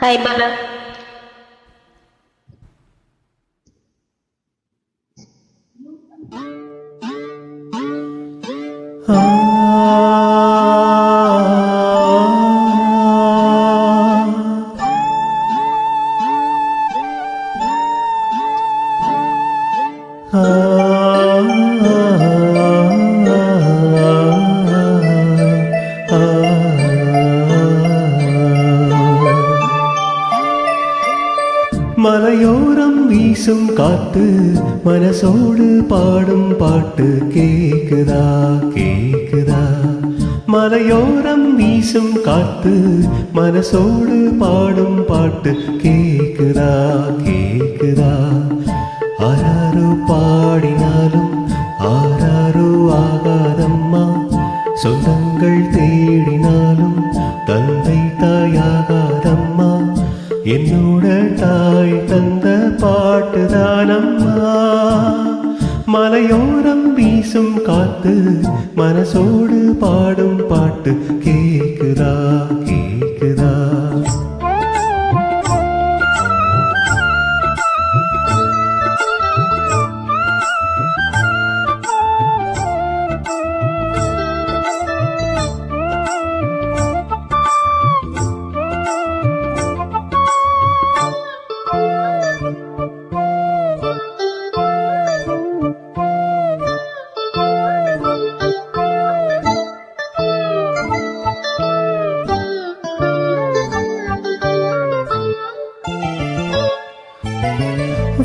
Khaybar Oh. வீசும் காத்து மனசோடு பாடும் பாட்டு கேக்குதா கேக்குதா? மலையோரம் வீசும் காத்து மனசோடு பாடும் பாட்டு கேக்குதா கேக்குதா? ஆராரோ பாடினாலும் ஆராரோ ஆகாதம்மா. சொந்தங்கள் தேடினாலும் தந்தை தாயாகாதம்மா. என்னோட தாய் தந்த மலையோரம் வீசும் காத்து மனசோடு பாடும் பாட்டு கேக்குதா? கே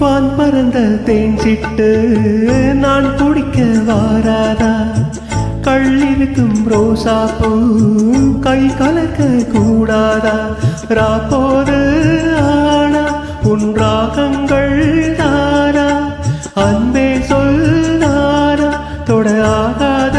வான் பறந்த தேன் சிட்டு நான் குடிக்க வாராதா? கள்ளிருக்கும் ரோசா பூ கை கலக்க கூடாதா? ராப்போது ஆனா உன் ராகங்கள் தாரா அன்பே சொல்லாரா தொட ஆகாத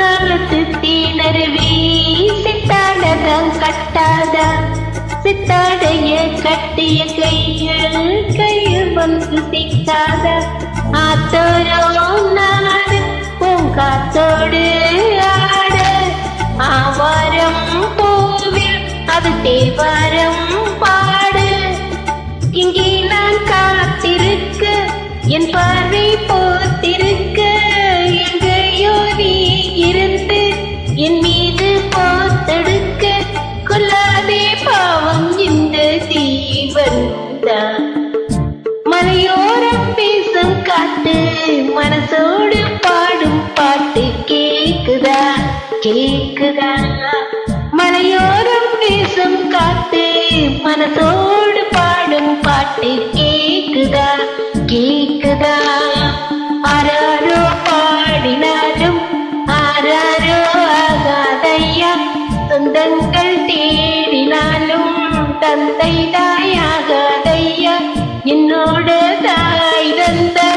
குத்தாலத்து தீனருவி சித்தாடகம் சித்தாடைய கட்டிய கையில் கையில் வந்து சிக்காத ஆத்தோரோ நாடு பூங்காத்தோடு ஆட. ஆவாரம் பூவில் அது தேவாரம் பாடு இங்கே நான் காத்திருக்க என் பார்வை போத்திருக்க எங்கையோ நீ இருந்து என் மீது போத்தெடுக்க கொல்லாதே பாவம் இந்த தீவன் தான் மலையோரம் பேசும் காத்து மனசோடு பாடும் பாட்டு கேக்குதா? கேக்குதா? மலையோரம் பேசும் காத்து மனசோடு சொந்தங்கள் தேடினாலும் தந்தை தாயாக தாயாகாதையா? என்னோட தாய் தந்தை